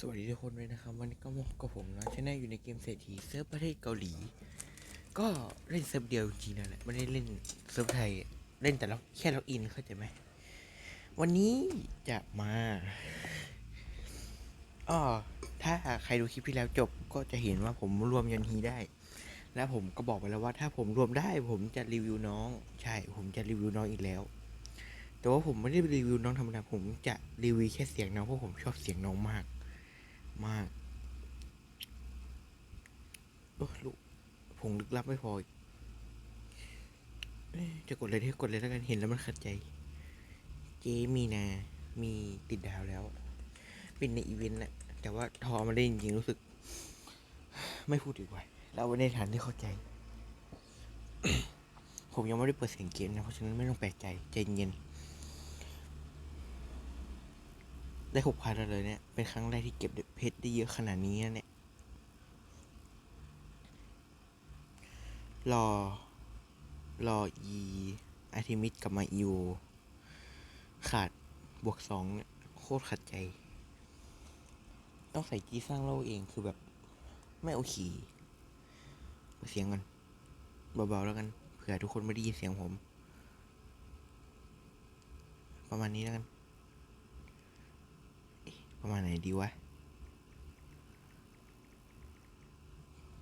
สวัสดีทุกคนเลยนะครับ วันนี้ก็มากับผมนะชแนลอยู่ในเกมเศรษฐีเซิร์ฟประเทศเกาหลี ก็เล่นเซิร์ฟเดียวจริงๆนั่นแหละไม่ได้เล่นเซิร์ฟไทยเล่นแต่ล็อกแค่ล็อกอินเข้าใจไหมวันนี้จะมาอ้อถ้าใครดูคลิปที่แล้วจบก็จะเห็นว่าผมรวมยันฮีได้ และผมก็บอกไปแล้วว่า ถ้าผมรวมได้ ผมจะรีวิวน้อง ใช่ ผมจะรีวิวน้องอีกแล้ว แต่ว่าผมไม่ได้รีวิวน้องธรรมดาผมจะรีวิวแค่เสียงน้องเพราะผมชอบเสียงน้องมาก มากโอ้ลูกผงลึกลับไม่พออีกจะกดเลยที่กดเลยแล้วกันเห็นแล้วมันขัดใจ เจมีนา มีติดดาวแล้ว เป็นในอีเวนต์แหละแต่ว่าทอมาได้จริงๆรู้สึก ไม่พูดดีกว่าเราไว้ในฐานที่เข้าใจ ผมยังไม่ได้เปิดเสียงเกมนะ เพราะฉะนั้นไม่ต้องแปลกใจใจเย็น ได้หกพันเลยเนี่ย เป็นครั้งแรกที่เก็บเพชรได้เยอะขนาดนี้นเนี่ย รอ รออีอาทิมิสกับมาอิวขาดบวกสองเนี่ย โคตรขัดใจ ต้องใส่จีสร้างโลกเองคือแบบ ไม่โอเคเปิดเสียงกันเบาๆแล้วกัน เผื่อทุกคนไม่ได้ยินเสียงผม ประมาณนี้แล้วกัน ประมาณไหนดีวะ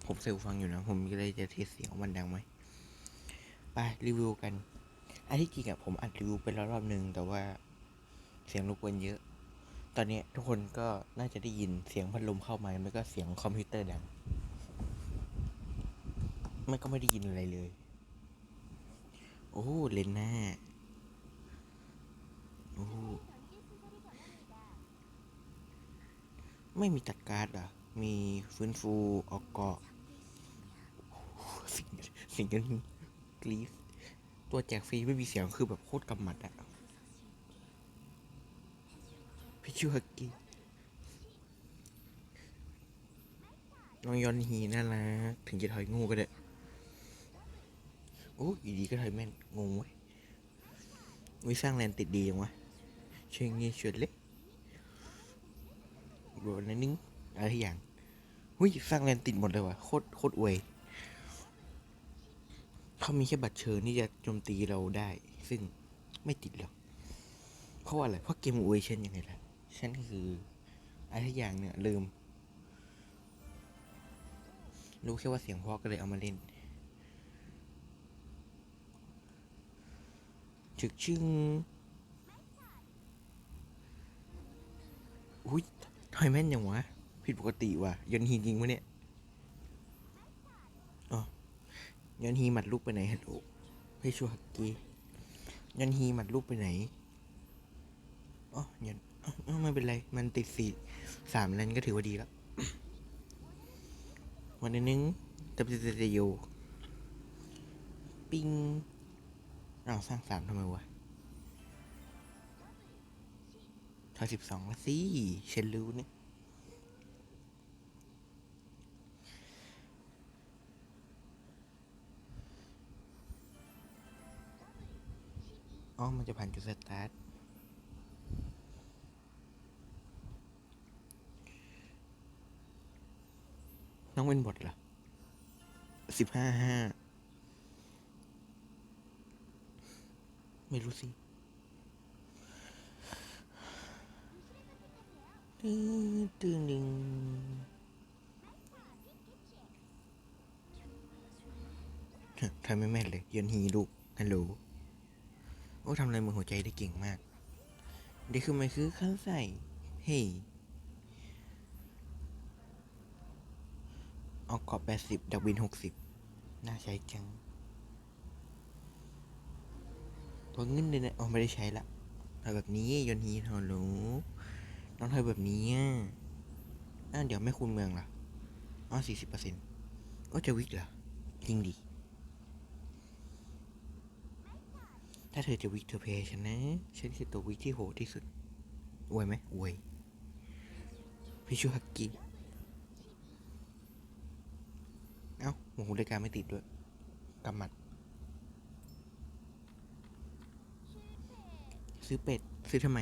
ผมเซลฟังอยู่นะ ผมก็เลยจะเทสเสียงมันดังไหม ไปรีวิวกัน อันที่จริงอะผมอัดรีวิวไปแล้วรอบหนึ่งแต่ว่าเสียงรบกวนเยอะ ตอนนี้ทุกคนก็น่าจะได้ยินเสียงพัดลมเข้ามาแล้วก็เสียงคอมพิวเตอร์ดังไม่ก็ไม่ได้ยินอะไรเลย โอ้เลนหน้า โอ้ ไม่มีตัดการ์ดอะ มีฟื้นฟูออกเกาะสิ่งสิ่งกันกรีฟตัวแจกฟรีไม่มีเสียงคือแบบโคตรกำหมัดอะพี่ชูฮักกี้น้องยอนฮีน่ารักถึงจะถอยงูก็ได้โอ้ยดีก็ถอยแม่นงงเว้ยวิสร้างแลนติดดียังวะเชงเงี้ยชวนเล็ก โดนนิดนึงอะไรทุกอย่างหุ้ยสร้างแลนติดหมดเลยว่ะโคตรโคตรอวยเขามีแค่บัตรเชิญที่จะโจมตีเราได้ ซึ่งไม่ติดหรอกเพราะว่าอะไรเพราะเกมอวยเช่นยังไงล่ะฉันคืออะไรทุกอย่างเนี่ยลืม รู้แค่ว่าเสียงพราะก็เลยเอามาเล่นชึกชึงอุ้ย ทอยแม่นยังวะ ผิดปกติว่ะยนฮีจริงปะเนี่ยอ๋อยนฮีหมัดลูกไปไหนฮัลโหลพี่ชัวฮักกี้ยนฮีหมัดลูกไปไหนอ๋อยนอ๋อไม่เป็นไร มันติดสี่สามแล้วก็ถือว่าดีแล้ว วันนึงตับจะจะโยปิงอ้าวสร้างสามทำไมวะ ทอยสิบสองละสิฉันรู้เนี่ยอ๋อ มันจะผ่านจุดสตาร์ทน้องเป็นบทเหรอสิบห้าห้า ไม่รู้สิ ตื้อตื้อหนึ่งทำไม่แม่นเลยยนฮีลูกฮัลโหลโอ้ทำอะไรมือหัวใจได้เก่งมากเด็กคือมันคือข้าใส่เฮ้ยเอาเกาะแปดสิบดักบินหกสิบน่าใช้จังตัวเงินเลยนะอ๋อไม่ได้ใช้ละเอาแบบนี้ยนฮีทอรู น้องเธอแบบนี้อะอะเดี๋ยวไม่คูณเมืองล่ะอ๋อสี่สิบเปอร์เซ็นต์ก็จะวิกเหรอจริงดิ ถ้าเธอจะวิกเธอเพย์ฉันนะ ฉันคือตัววิกที่โหดที่สุดอวยไหมอวยพี่ชูฮักกี้เอ้าโมโหรายการไม่ติดด้วยกำมัด ซื้อเป็ด ซื้อทำไม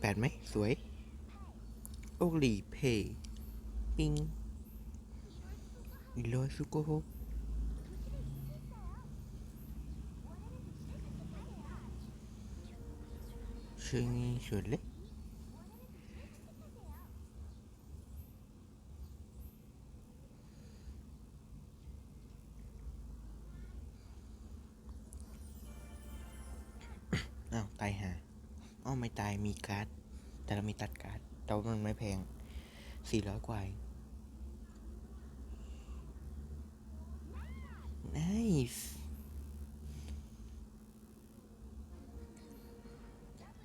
แปดไหมสวย โอลีเพย์ปิงอีโรยสุโกโฮเชิงชวนเล็กอ้าวตายหา อ้าวไม่ตายมีการ์ด แต่เรามีตัดการ์ดแต่ว่ามันไม่แพงสี่ร้อยกว่าเอง nice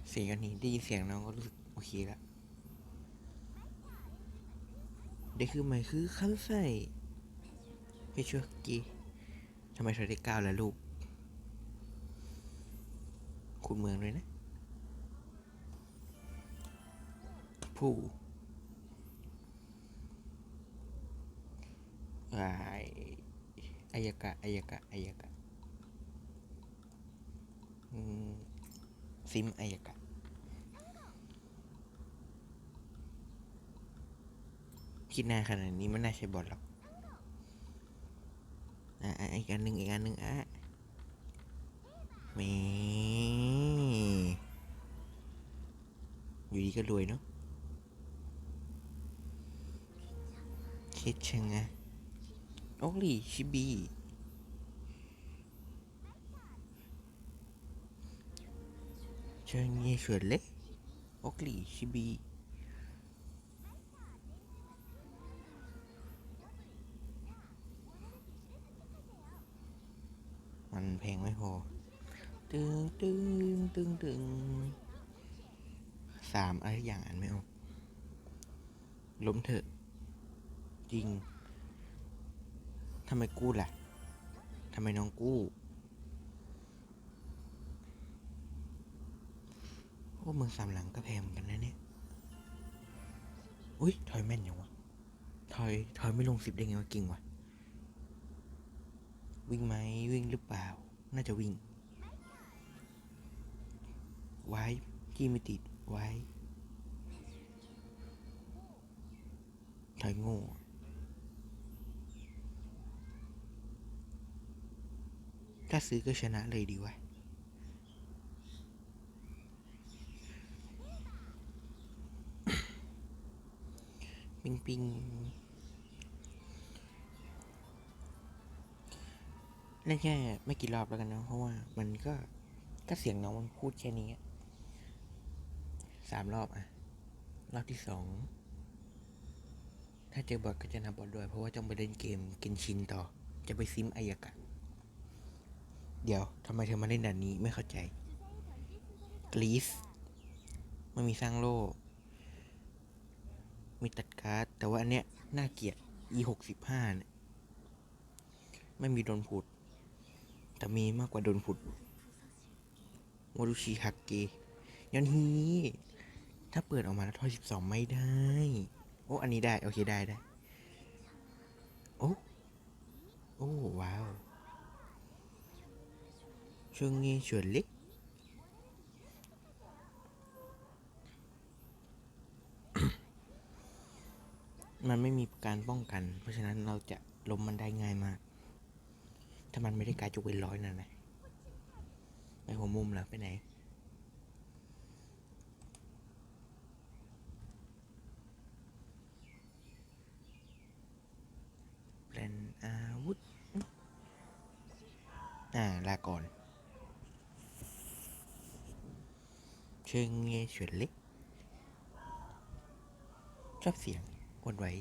เสียงอันนี้ได้ยินเสียงน้องก็รู้สึกโอเคละเด็กคือใหม่คือขั้นใส่ไปช่วยกีทำไมเธอได้ก้าวแล้วลูก คุณเมืองเลยนะ ผู้ไออายกะอายกะอายกะซิมอายกะคิดนานขนาดนี้ไม่น่าใช่บอทหรอกอะอีกอันหนึ่งอีกอันหนึ่งอะแมีอยู่ดีก็รวยเนาะ คิดชังไงโอลี่ชิบีเชิงเงี้ยเฉินเล็กโอลี่ชิบีมันแพงไม่พอตึงตึงตึงตึงสามอะไรอย่างอ่านไม่ออกล้มเถอะ จริงทำไมกู้ล่ะทำไมน้องกู้โอ้เมืองสามหลังก็แพงเหมือนกันนะเนี่ย อุ้ยถอยแม่นยังวะถอยถอยไม่ลงสิบได้ไงวะเก่งวะ วิ่งไหมวิ่งหรือเปล่า น่าจะวิ่ง ไว้ที่ไม่ติดไว้ถอยโง่ ถ้าซื้อก็ชนะเลยดีวะปิงปิงเล่นแค่ไม่กี่รอบแล้วกันนะเพราะว่ามันก็ก็เสียงน้องมันพูดแค่นี้สามรอบอะ รอบที่สองถ้าเจอบอทก็จะนับบอทด้วย เพราะว่าต้องไปเล่นเกมกินชินต่อ จะไปซิมอายากะ เดี๋ยวทำไมเธอมาเล่นด่านนี้ไม่เข้าใจกรีซมันมีสร้างโลกมีตัดการ์ด แต่ว่าอันเนี้ยน่าเกลียด e หกสิบห้าเนี่ยไม่มีโดนผุด แต่มีมากกว่าโดนผุดโมรุชิฮักเกยอนฮีถ้าเปิดออกมาแล้วทอยสิบสองไม่ได้ โอ้ อันนี้ได้ โอเคได้ได้ โอ้ โอ้ ว้าว ช่วงนี้ชวนเล็กมันไม่มีการป้องกัน เพราะฉะนั้นเราจะล้มมันได้ง่ายมาก ถ้ามันไม่ได้การจุกเป็นร้อยนั่นนะไปหัวมุมหรอไปไหน แปลนอาวุธ อ่า ลาก่อน ชิงเงยเฉวนเล็กชอบเสียงอ้วนไว้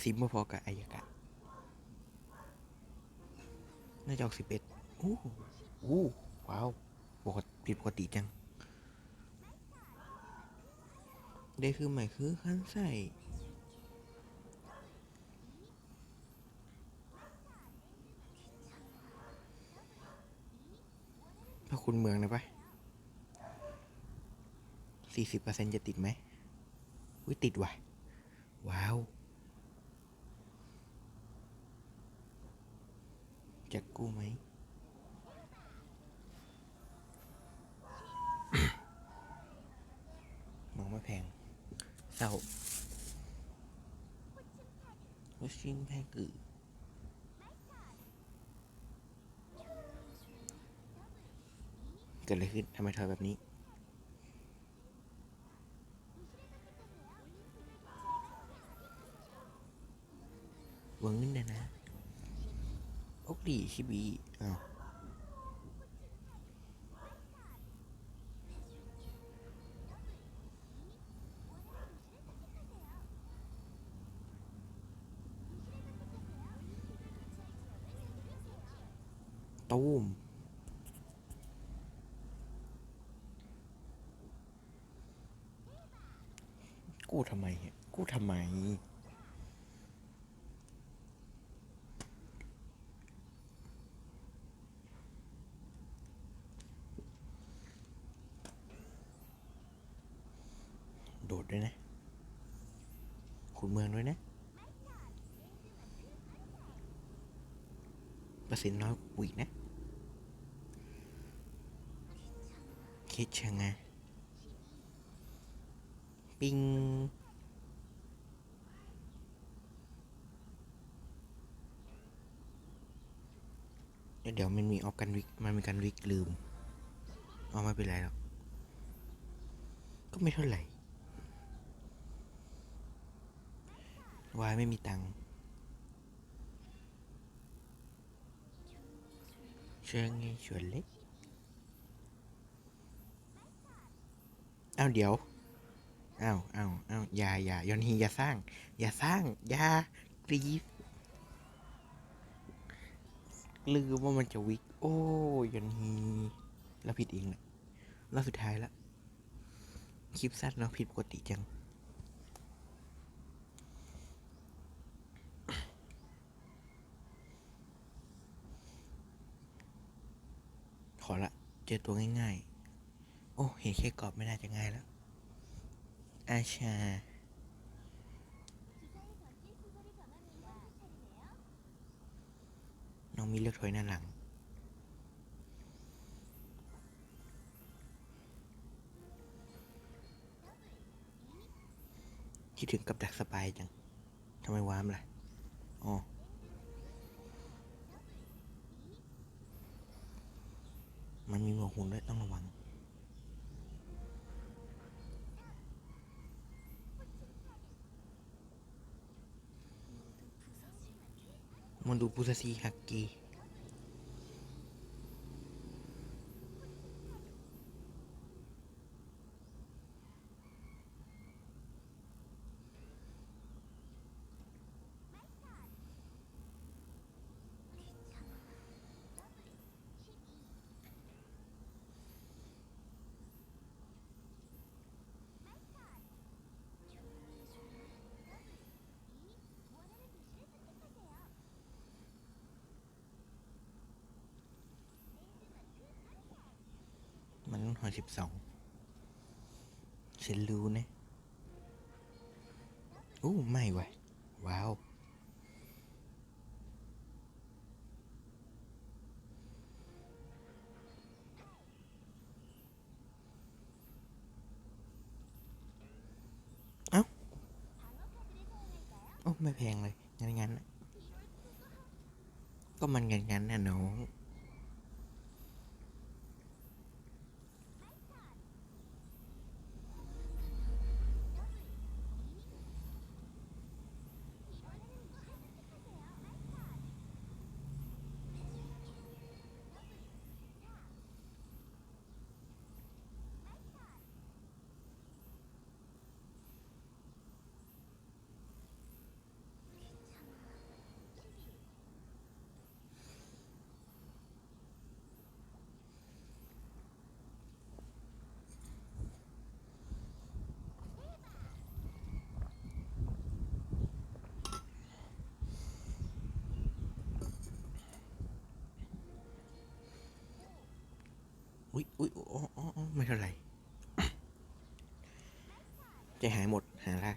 ซิมพอกับอายากะ น่าจะออกสิบเอ็ดอู้อู้ว้าวปกติผิดปกติจัง ได้คือใหม่คือขั้นใส่ถ้าคุณเมืองนะปะี่สิบเปอร์เ40%จะติดไหมวิ่ยติดว่ะ ว้าว จะกู้ไหม มองไม่แพง เศร้าวัชิงแพงกือเกิดอะไรขึ้นทำไมถอยแบบนี้ โอกดีชิบีอ้าวตูมกู้ทำไมเนี่ยกู้ทำไม โดดด้วยนะ ขุนเมืองด้วยนะเปอร์เซ็นต์น้อยกว่าอีกนะคิดยังไงปิงเดี๋ยวเดี๋ยวมันมีออฟกันวิก มันมีกันวิกลืม เอาไม่เป็นไรหรอก ก็ไม่เท่าไหร่ วายไม่มีตังค์เชิงไงชวนเล็กอ้าวเดี๋ยวอ้าวอ้าวอ้าวอย่าอย่ายอนฮีอย่าสร้าง อย่าสร้าง อย่ากรีฟลืมว่ามันจะวิก โอ้ยอนฮีแล้วผิดเองแหละแล้วสุดท้ายละ คลิปสั้นเนาะผิดปกติจัง ขอละ เจอตัวง่ายๆ โอ้ เห็นแค่กรอบไม่น่าจะง่ายแล้ว อาชา น้องมีเลือกถอยหน้าหลัง คิดถึงกับดักสปายจัง ทำไมวามล่ะ อ๋อ มันมี หุ่นด้วยต้องระวัง มันดูปุซาซีฮักกี มันต้องหอสิบสองฉันรู้นะโอ้ไม่เว้ยว้าว เอ้า โอ้ ไม่แพงเลย งั้นงั้นก็มันงั้นงั้นน่ะน้อง อุ๊ยอุ๊ยอ๋ออ๋อไม่เท่าไหร่ใจหายหมดหาลาก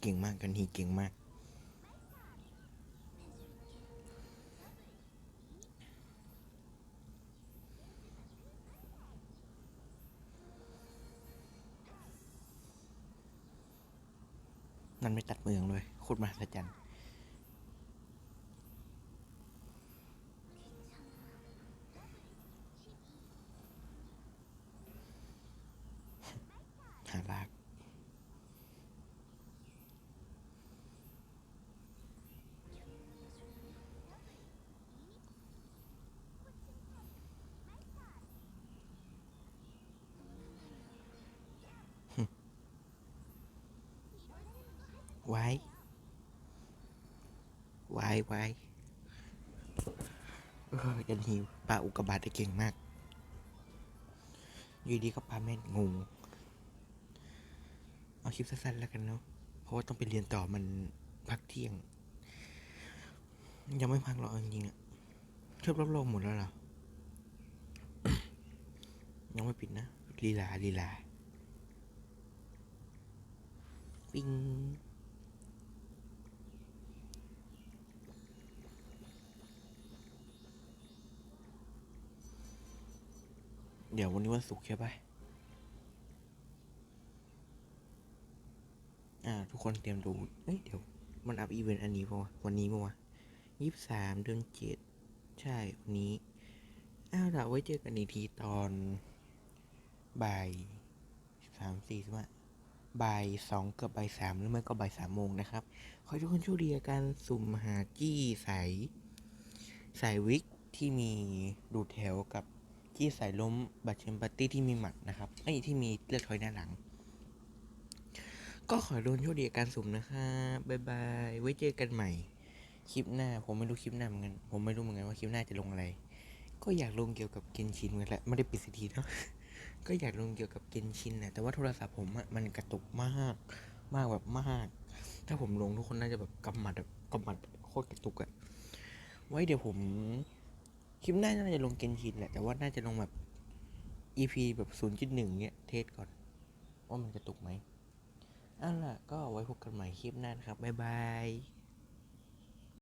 เก่งมากกันทีเก่งมาก มหัศจรรย์หาลากไว้ ไว้ไว้เออยันหิวปลาอุกกาบาตได้เก่งมาก อยู่ดีก็ปลาแม่นงง เอาคลิปสั้นๆแล้วกันเนาะ เพราะว่าต้องไปเรียนต่อมันพักเที่ยง ยังไม่พักหรอกจริงๆอะเชื่อมรอบโลกหมดแล้วเหรอ ยังไม่ปิดนะ ลีลา ลีลา ปิ้ง เดี๋ยววันนี้วันศุกร์ใช่ปะอ่า ทุกคนเตรียมดูเอ้ย เดี๋ยว มันอัพอีเวนต์อันนี้ปะวะวันนี้ปะวะยี่สามเดือนเจ็ดใช่ วันนี้ อ้าวเราไว้เจอกันอีกทีตอนบ่ายสามสี่ใช่ไหมบ่ายสองเกือบบ่ายสามหรือไม่ก็บ่ายสามโมงนะครับ ขอให้ทุกคนโชคดีกับการสุ่มหาจี้ใสสายวิกที่มีดูดแถวกับ ที่สายล้มบัตรเชมปาร์ตี้ที่มีหมัดนะครับไอ้ที่มีเลือดถอยหน้าหลัง ก็ขอโดนโชคดีกับการสุ่มนะครับบ๊ายบายไว้เจอกันใหม่ คลิปหน้าผมไม่รู้คลิปหน้าเหมือนกันผมไม่รู้เหมือนกันว่าคลิปหน้าจะลงอะไร ก็อยากลงเกี่ยวกับเกนชินเหมือนกันแหละไม่ได้ปิดสิทีเนาะก็อยากลงเกี่ยวกับเกนชินแหละแต่ว่าโทรศัพท์ผมอะมันกระตุกมากมากแบบมาก ถ้าผมลงทุกคนน่าจะแบบกำหมัดแบบกำหมัดโคตรกระตุกอะไว้เดี๋ยวผม คลิปหน้าน่าจะลงเกนชินแหละ แต่ว่าน่าจะลงแบบ EP แบบ 0.1 เนี่ย เทสก่อน ว่ามันจะตุกไหมเอ้าล่ะ ก็ไว้พบกันใหม่คลิปหน้านะครับ บ๊ายบาย